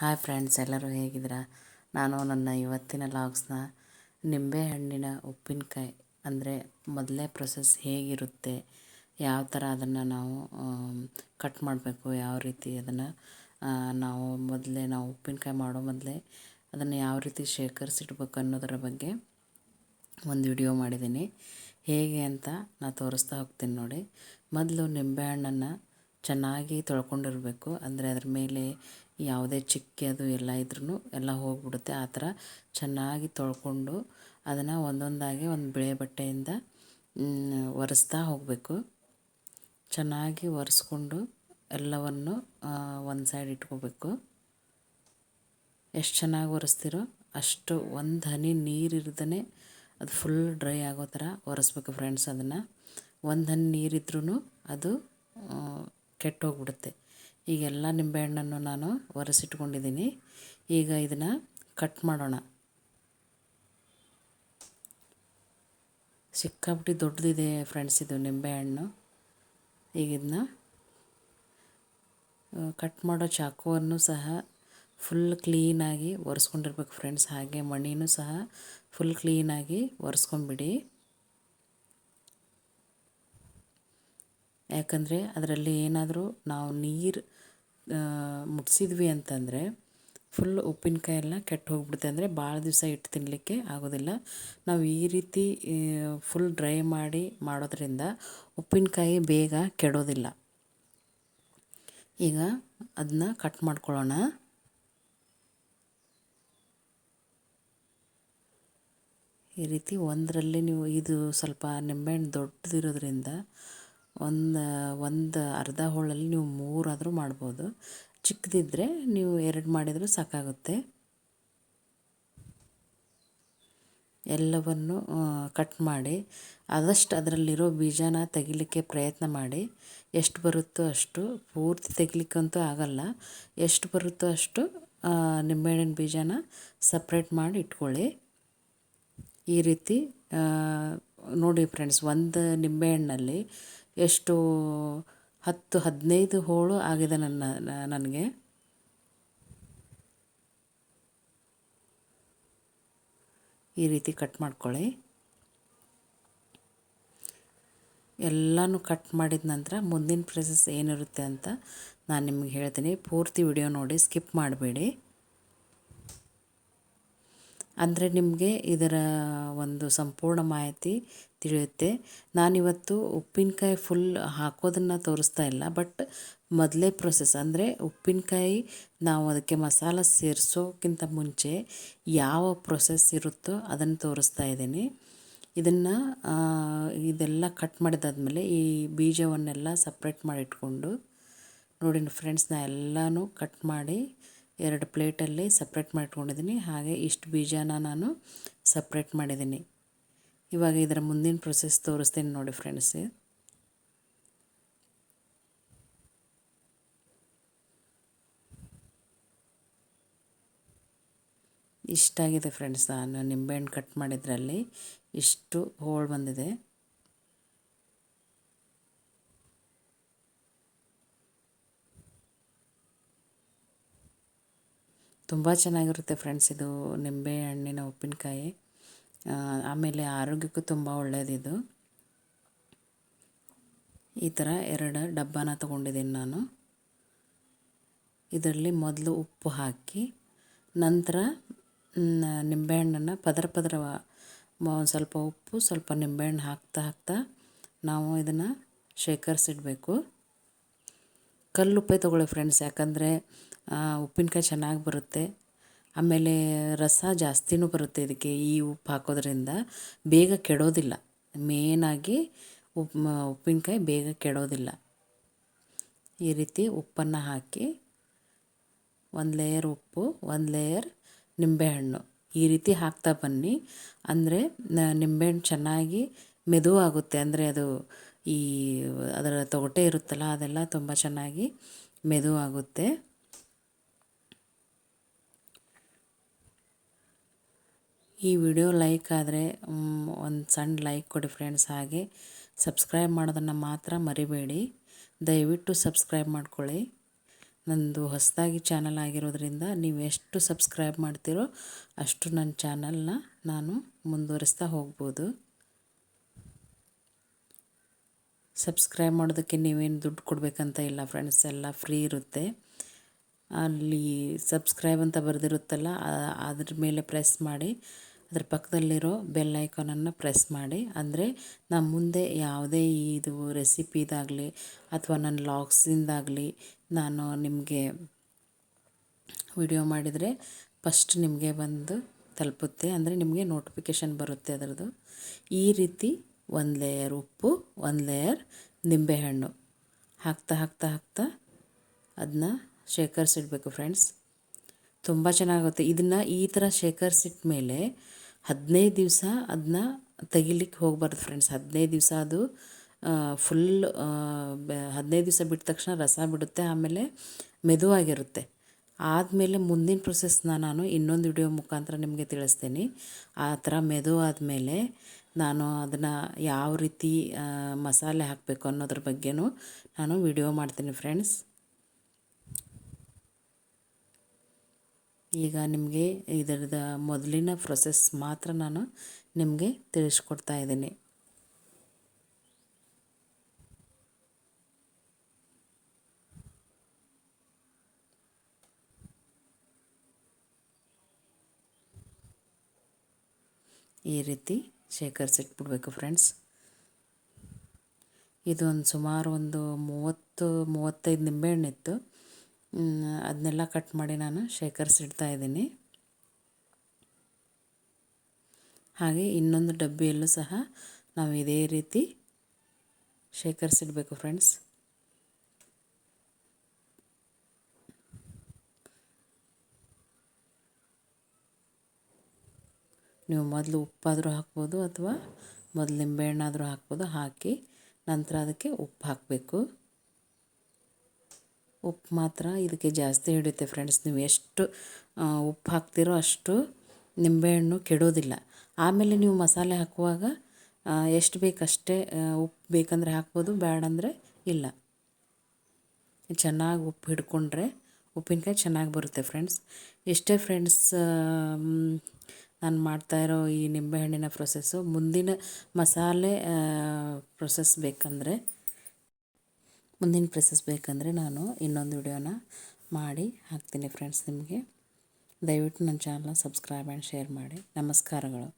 Hi friends, ಎಲ್ಲರೂ ಹೇಗಿದ್ದೀರಾ? ನಾನು ನನ್ನ ಇವತ್ತಿನ ಲಾಗ್ಸ್ನ ನಿಂಬೆಹಣ್ಣಿನ ಉಪ್ಪಿನಕಾಯಿ, ಅಂದರೆ ಮೊದಲೇ ಪ್ರೊಸೆಸ್ ಹೇಗಿರುತ್ತೆ, ಯಾವ ಥರ ಅದನ್ನು ನಾವು ಕಟ್ ಮಾಡಬೇಕು, ಯಾವ ರೀತಿ ಅದನ್ನು ನಾವು ಮೊದಲೇ ನಾವು ಉಪ್ಪಿನಕಾಯಿ ಮಾಡೋ ಮೊದಲೇ ಅದನ್ನು ಯಾವ ರೀತಿ ಶೇಖರಿಸಿಡ್ಬೇಕು ಅನ್ನೋದರ ಬಗ್ಗೆ ಒಂದು ವಿಡಿಯೋ ಮಾಡಿದ್ದೀನಿ. ಹೇಗೆ ಅಂತ ನಾನು ತೋರಿಸ್ತಾ ಹೋಗ್ತೀನಿ ನೋಡಿ. ಮೊದಲು ನಿಂಬೆಹಣ್ಣನ್ನು ಚೆನ್ನಾಗಿ ತೊಳ್ಕೊಂಡಿರಬೇಕು, ಅಂದರೆ ಅದ್ರ ಮೇಲೆ ಯಾವುದೇ ಚಿಕ್ಕಿ ಅದು ಎಲ್ಲ ಇದ್ರೂ ಎಲ್ಲ ಹೋಗಿಬಿಡುತ್ತೆ. ಆ ಥರ ಚೆನ್ನಾಗಿ ತೊಳ್ಕೊಂಡು ಅದನ್ನು ಒಂದೊಂದಾಗಿ ಒಂದು ಬಿಳೆ ಬಟ್ಟೆಯಿಂದ ಒರೆಸ್ತಾ ಹೋಗಬೇಕು. ಚೆನ್ನಾಗಿ ಒರೆಸ್ಕೊಂಡು ಎಲ್ಲವನ್ನು ಒಂದು ಸೈಡ್ ಇಟ್ಕೋಬೇಕು. ಎಷ್ಟು ಚೆನ್ನಾಗಿ ಒರೆಸ್ತಿರೋ ಅಷ್ಟು ಒಂದು ಹನಿ ನೀರಿರ್ದೇ ಅದು ಫುಲ್ ಡ್ರೈ ಆಗೋ ಥರ ಒರೆಸ್ಬೇಕು ಫ್ರೆಂಡ್ಸ್ ಅದನ್ನು. ಒಂದು ಹನಿ ನೀರಿದ್ರೂ ಅದು ಕೆಟ್ಟೋಗ್ಬಿಡುತ್ತೆ. ಈಗೆಲ್ಲ ನಿಂಬೆಹಣ್ಣನ್ನು ನಾನು ಒರೆಸಿಟ್ಕೊಂಡಿದ್ದೀನಿ. ಈಗ ಇದನ್ನು ಕಟ್ ಮಾಡೋಣ. ಸಿಕ್ಕಾಪಟ್ಟಿ ದೊಡ್ಡದಿದೆ ಫ್ರೆಂಡ್ಸ್ ಇದು ನಿಂಬೆಹಣ್ಣು ಈಗ ಇದನ್ನ ಕಟ್ ಮಾಡೋ ಚಾಕುವನ್ನು ಸಹ ಫುಲ್ ಕ್ಲೀನಾಗಿ ಒರೆಸ್ಕೊಂಡಿರ್ಬೇಕು ಫ್ರೆಂಡ್ಸ್ ಹಾಗೆ ಮಣ್ಣಿನೂ ಸಹ ಫುಲ್ ಕ್ಲೀನಾಗಿ ಒರೆಸ್ಕೊಂಬಿಡಿ ಯಾಕಂದರೆ ಅದರಲ್ಲಿ ಏನಾದರೂ ನಾವು ನೀರು ಮುಟ್ಸಿದ್ವಿ ಅಂತಂದರೆ ಫುಲ್ ಉಪ್ಪಿನಕಾಯಿ ಎಲ್ಲ ಕೆಟ್ಟು ಹೋಗ್ಬಿಡುತ್ತೆ ಅಂದರೆ ಭಾಳ ದಿವಸ ಇಟ್ಟು ತಿನ್ನಲಿಕ್ಕೆ ಆಗೋದಿಲ್ಲ. ನಾವು ಈ ರೀತಿ ಫುಲ್ ಡ್ರೈ ಮಾಡಿ ಮಾಡೋದ್ರಿಂದ ಉಪ್ಪಿನಕಾಯಿ ಬೇಗ ಕೆಡೋದಿಲ್ಲ. ಈಗ ಅದನ್ನ ಕಟ್ ಮಾಡ್ಕೊಳ್ಳೋಣ. ಈ ರೀತಿ ಒಂದರಲ್ಲಿ ನೀವು ಇದು ಸ್ವಲ್ಪ ನಿಂಬೆಹಣ್ಣು ದೊಡ್ಡದಿರೋದ್ರಿಂದ ಒಂದು ಒಂದು ಅರ್ಧ ಹೋಳಲ್ಲಿ ನೀವು ಮೂರಾದರೂ ಮಾಡ್ಬೋದು. ಚಿಕ್ಕದಿದ್ದರೆ ನೀವು ಎರಡು ಮಾಡಿದರೂ ಸಾಕಾಗುತ್ತೆ. ಎಲ್ಲವನ್ನು ಕಟ್ ಮಾಡಿ, ಆದಷ್ಟು ಅದರಲ್ಲಿರೋ ಬೀಜನ ತೆಗಿಲಿಕ್ಕೆ ಪ್ರಯತ್ನ ಮಾಡಿ. ಎಷ್ಟು ಬರುತ್ತೋ ಅಷ್ಟು, ಪೂರ್ತಿ ತೆಗಿಲಿಕ್ಕಂತೂ ಆಗಲ್ಲ. ಎಷ್ಟು ಬರುತ್ತೋ ಅಷ್ಟು ನಿಂಬೆಹಣ್ಣಿನ ಬೀಜನ ಸಪ್ರೇಟ್ ಮಾಡಿ ಇಟ್ಕೊಳ್ಳಿ. ಈ ರೀತಿ ನೋಡಿ ಫ್ರೆಂಡ್ಸ್ ಒಂದು ನಿಂಬೆಹಣ್ಣಲ್ಲಿ ಎಷ್ಟು ಹತ್ತು ಹದಿನೈದು ಹೋಳು ಆಗಿದೆ ನನ್ನ, ನನಗೆ. ಈ ರೀತಿ ಕಟ್ ಮಾಡ್ಕೊಳ್ಳಿ. ಎಲ್ಲನೂ ಕಟ್ ಮಾಡಿದ ನಂತರ ಮುಂದಿನ ಪ್ರೊಸೆಸ್ ಏನಿರುತ್ತೆ ಅಂತ ನಾನು ನಿಮಗೆ ಹೇಳ್ತೀನಿ. ಪೂರ್ತಿ ವಿಡಿಯೋ ನೋಡಿ ಸ್ಕಿಪ್ ಮಾಡಬೇಡಿ. ಅಂದರೆ ನಿಮಗೆ ಇದರ ಒಂದು ಸಂಪೂರ್ಣ ಮಾಹಿತಿ ತಿಳಿಯುತ್ತೆ ನಾನಿವತ್ತು ಉಪ್ಪಿನಕಾಯಿ ಫುಲ್ ಹಾಕೋದನ್ನು ತೋರಿಸ್ತಾ ಇಲ್ಲ ಬಟ್ ಮೊದಲೇ ಪ್ರೊಸೆಸ್ ಅಂದರೆ ಉಪ್ಪಿನಕಾಯಿ ನಾವು ಅದಕ್ಕೆ ಮಸಾಲ ಸೇರಿಸೋಕ್ಕಿಂತ ಮುಂಚೆ ಯಾವ ಪ್ರೊಸೆಸ್ ಇರುತ್ತೋ ಅದನ್ನು ತೋರಿಸ್ತಾ ಇದ್ದೀನಿ. ಇದನ್ನು ಇದೆಲ್ಲ ಕಟ್ ಮಾಡಿದಾದ್ಮೇಲೆ ಈ ಬೀಜವನ್ನೆಲ್ಲ ಸಪ್ರೇಟ್ ಮಾಡಿಟ್ಕೊಂಡು, ನೋಡಿ ಫ್ರೆಂಡ್ಸ್ ನಾ ಎಲ್ಲನೂ ಕಟ್ ಮಾಡಿ ಎರಡು ಪ್ಲೇಟಲ್ಲಿ ಸಪ್ರೇಟ್ ಮಾಡಿಟ್ಕೊಂಡಿದ್ದೀನಿ. ಹಾಗೆ ಇಷ್ಟು ಬೀಜನ ನಾನು ಸಪ್ರೇಟ್ ಮಾಡಿದ್ದೀನಿ. ಇವಾಗ ಇದರ ಮುಂದಿನ ಪ್ರೊಸೆಸ್ ತೋರಿಸ್ತೀನಿ ನೋಡಿ ಫ್ರೆಂಡ್ಸ್ ಇಷ್ಟಾಗಿದೆ ಫ್ರೆಂಡ್ಸ್ ನಾನು ನಿಂಬೆಹಣ್ಣು ಕಟ್ ಮಾಡಿದ್ರಲ್ಲಿ ಇಷ್ಟು ಹೋಳ್ ಬಂದಿದೆ. ತುಂಬ ಚೆನ್ನಾಗಿರುತ್ತೆ ಫ್ರೆಂಡ್ಸ್ ಇದು ನಿಂಬೆ ಹಣ್ಣಿನ ಉಪ್ಪಿನಕಾಯಿ. ಆಮೇಲೆ ಆರೋಗ್ಯಕ್ಕೂ ತುಂಬ ಒಳ್ಳೆಯದಿದು ಈ ಥರ ಎರಡು ಡಬ್ಬನ ತೊಗೊಂಡಿದ್ದೀನಿ ನಾನು. ಇದರಲ್ಲಿ ಮೊದಲು ಉಪ್ಪು ಹಾಕಿ, ನಂತರ ನಿಂಬೆಹಣ್ಣನ್ನು ಪದರ ಪದರ ಸ್ವಲ್ಪ ಉಪ್ಪು, ಸ್ವಲ್ಪ ನಿಂಬೆಹಣ್ಣು ಹಾಕ್ತಾ ಹಾಕ್ತಾ ನಾವು ಇದನ್ನು ಶೇಖರಿಸಿಡಬೇಕು. ಕಲ್ಲುಪ್ಪೆ ತೊಗೊಳ್ಳಿ ಫ್ರೆಂಡ್ಸ್ ಯಾಕಂದರೆ ಉಪ್ಪಿನಕಾಯಿ ಚೆನ್ನಾಗಿ ಬರುತ್ತೆ. ಆಮೇಲೆ ರಸ ಜಾಸ್ತಿನೂ ಬರುತ್ತೆ ಇದಕ್ಕೆ, ಈ ಉಪ್ಪು ಹಾಕೋದ್ರಿಂದ. ಬೇಗ ಕೆಡೋದಿಲ್ಲ. ಮೇನಾಗಿ ಉಪ್ಪು ಉಪ್ಪಿನಕಾಯಿ ಬೇಗ ಕೆಡೋದಿಲ್ಲ. ಈ ರೀತಿ ಉಪ್ಪನ್ನು ಹಾಕಿ ಒಂದು ಲೇಯರ್ ಉಪ್ಪು, ಒಂದು ಲೇಯರ್ ನಿಂಬೆಹಣ್ಣು. ಈ ರೀತಿ ಹಾಕ್ತಾ ಬನ್ನಿ. ಅಂದರೆ ನಿಂಬೆಹಣ್ಣು ಚೆನ್ನಾಗಿ ಮೆದು ಆಗುತ್ತೆ. ಅಂದರೆ ಅದು ಈ ಅದರ ತೊಗಟೆ ಇರುತ್ತಲ್ಲ, ಅದೆಲ್ಲ ತುಂಬ ಚೆನ್ನಾಗಿ ಮೆದು ಈ ವಿಡಿಯೋ ಲೈಕ್ ಆದರೆ ಒಂದು ಸಣ್ಣ ಲೈಕ್ ಕೊಡಿ ಫ್ರೆಂಡ್ಸ್ ಹಾಗೆ. ಸಬ್ಸ್ಕ್ರೈಬ್ ಮಾಡೋದನ್ನು ಮಾತ್ರ ಮರಿಬೇಡಿ. ದಯವಿಟ್ಟು ಸಬ್ಸ್ಕ್ರೈಬ್ ಮಾಡ್ಕೊಳ್ಳಿ. ನಂದು ಹೊಸದಾಗಿ ಚಾನಲ್ ಆಗಿರೋದ್ರಿಂದ ನೀವು ಎಷ್ಟು ಸಬ್ಸ್ಕ್ರೈಬ್ ಮಾಡ್ತೀರೋ ಅಷ್ಟು ನನ್ನ ಚಾನಲ್ನ ನಾನು ಮುಂದುವರಿಸ್ತಾ ಹೋಗ್ಬೋದು. ಸಬ್ಸ್ಕ್ರೈಬ್ ಮಾಡೋದಕ್ಕೆ ನೀವೇನು ದುಡ್ಡು ಕೊಡಬೇಕಂತ ಇಲ್ಲ ಫ್ರೆಂಡ್ಸ್ ಎಲ್ಲ ಫ್ರೀ ಇರುತ್ತೆ. ಅಲ್ಲಿ ಸಬ್ಸ್ಕ್ರೈಬ್ ಅಂತ ಬರೆದಿರುತ್ತಲ್ಲ ಅದ್ರ ಮೇಲೆ ಪ್ರೆಸ್ ಮಾಡಿ, ಅದ್ರ ಪಕ್ಕದಲ್ಲಿರೋ ಬೆಲ್ ಐಕಾನನ್ನು ಪ್ರೆಸ್ ಮಾಡಿ. ಅಂದರೆ ನಮ್ಮ ಮುಂದೆ ಯಾವುದೇ ಇದು ರೆಸಿಪಿದಾಗಲಿ ಅಥವಾ ನನ್ನ ಲಾಗ್ಸಿಂದಾಗಲಿ ನಾನು ನಿಮಗೆ ವಿಡಿಯೋ ಮಾಡಿದರೆ ಫಸ್ಟ್ ನಿಮಗೆ ಬಂದು ತಲುಪುತ್ತೆ. ಅಂದರೆ ನಿಮಗೆ ನೋಟಿಫಿಕೇಶನ್ ಬರುತ್ತೆ ಅದರದ್ದು. ಈ ರೀತಿ ಒಂದು ಲೇಯರ್ ಉಪ್ಪು, ಒಂದು ಲೇಯರ್ ನಿಂಬೆಹಣ್ಣು. ಹಾಕ್ತಾ ಹಾಕ್ತಾ ಹಾಕ್ತಾ ಅದನ್ನ ಶೇಖರಿಸಿಡ್ಬೇಕು ಫ್ರೆಂಡ್ಸ್ ತುಂಬ ಚೆನ್ನಾಗುತ್ತೆ. ಇದನ್ನು ಈ ಥರ ಶೇಖರಿಸಿಟ್ಟ ಮೇಲೆ ಹದಿನೈದು ದಿವಸ ಅದನ್ನ ತೆಗಿಲಿಕ್ಕೆ ಹೋಗಬಾರ್ದು ಫ್ರೆಂಡ್ಸ್ ಹದಿನೈದು ದಿವಸ ಅದು ಫುಲ್ ಹದಿನೈದು ದಿವಸ ಬಿಟ್ಟ ತಕ್ಷಣ ರಸ ಬಿಡುತ್ತೆ, ಆಮೇಲೆ ಮೆದುವಾಗಿರುತ್ತೆ ಆದಮೇಲೆ ಮುಂದಿನ ಪ್ರೊಸೆಸ್ನ ನಾನು ಇನ್ನೊಂದು ವಿಡಿಯೋ ಮುಖಾಂತರ ನಿಮಗೆ ತಿಳಿಸ್ತೀನಿ. ಆ ಥರ ಮೆದು ಆದಮೇಲೆ ನಾನು ಅದನ್ನು ಯಾವ ರೀತಿ ಮಸಾಲೆ ಹಾಕಬೇಕು ಅನ್ನೋದ್ರ ಬಗ್ಗೆನೂ ನಾನು ವಿಡಿಯೋ ಮಾಡ್ತೀನಿ ಫ್ರೆಂಡ್ಸ್ ಈಗ ನಿಮಗೆ ಇದರದ ಮೊದಲಿನ ಪ್ರೊಸೆಸ್ ಮಾತ್ರ ನಾನು ನಿಮಗೆ ತಿಳಿಸ್ಕೊಡ್ತಾ ಇದ್ದೀನಿ. ಈ ರೀತಿ ಶೇಖರಿಸಿಟ್ಬಿಡ್ಬೇಕು ಫ್ರೆಂಡ್ಸ್ ಇದೊಂದು ಸುಮಾರು ಒಂದು ಮೂವತ್ತು, ಮೂವತ್ತೈದು ನಿಂಬೆಹಣ್ಣಿತ್ತು. ಅದನ್ನೆಲ್ಲ ಕಟ್ ಮಾಡಿ ನಾನು ಶೇಖರಿಸಿಡ್ತಾ ಇದ್ದೀನಿ. ಹಾಗೆ ಇನ್ನೊಂದು ಡಬ್ಬಿಯಲ್ಲೂ ಸಹ ನಾವು ಇದೇ ರೀತಿ ಶೇಖರಿಸಿಡಬೇಕು ಫ್ರೆಂಡ್ಸ್ ನೀವು ಮೊದಲು ಉಪ್ಪಾದರೂ ಹಾಕ್ಬೋದು ಅಥವಾ ಮೊದಲು ನಿಂಬೆಹಣ್ಣಾದರೂ ಹಾಕ್ಬೋದು, ಹಾಕಿ ನಂತರ ಅದಕ್ಕೆ ಉಪ್ಪು ಹಾಕಬೇಕು. ಉಪ್ಪು ಮಾತ್ರ ಇದಕ್ಕೆ ಜಾಸ್ತಿ ಹಿಡಿಯುತ್ತೆ ಫ್ರೆಂಡ್ಸ್ ನೀವು ಎಷ್ಟು ಉಪ್ಪು ಹಾಕ್ತಿರೋ ಅಷ್ಟು ನಿಂಬೆಹಣ್ಣು ಕೆಡೋದಿಲ್ಲ. ಆಮೇಲೆ ನೀವು ಮಸಾಲೆ ಹಾಕುವಾಗ ಎಷ್ಟು ಬೇಕಷ್ಟೇ ಉಪ್ಪು ಬೇಕಂದರೆ ಹಾಕ್ಬೋದು ಬೇಡಂದರೆ ಇಲ್ಲ. ಚೆನ್ನಾಗಿ ಉಪ್ಪು ಹಿಡ್ಕೊಂಡ್ರೆ ಉಪ್ಪಿನಕಾಯಿ ಚೆನ್ನಾಗಿ ಬರುತ್ತೆ ಫ್ರೆಂಡ್ಸ್ ಇಷ್ಟೇ ಫ್ರೆಂಡ್ಸ್ ನಾನು ಮಾಡ್ತಾಯಿರೋ ಈ ನಿಂಬೆಹಣ್ಣಿನ ಪ್ರೊಸೆಸ್ಸು ಮುಂದಿನ ಮಸಾಲೆ ಪ್ರೊಸೆಸ್ ಬೇಕಂದರೆ ಮುಂದಿನ ಪ್ರೆಸಸ್ ಬೇಕಂದರೆ ನಾನು ಇನ್ನೊಂದು ವಿಡಿಯೋನ ಮಾಡಿ ಹಾಕ್ತೀನಿ ಫ್ರೆಂಡ್ಸ್ ನಿಮಗೆ. ದಯವಿಟ್ಟು ನನ್ನ ಚಾನಲ್ನ ಸಬ್ಸ್ಕ್ರೈಬ್ ಆ್ಯಂಡ್ ಶೇರ್ ಮಾಡಿ. ನಮಸ್ಕಾರಗಳು.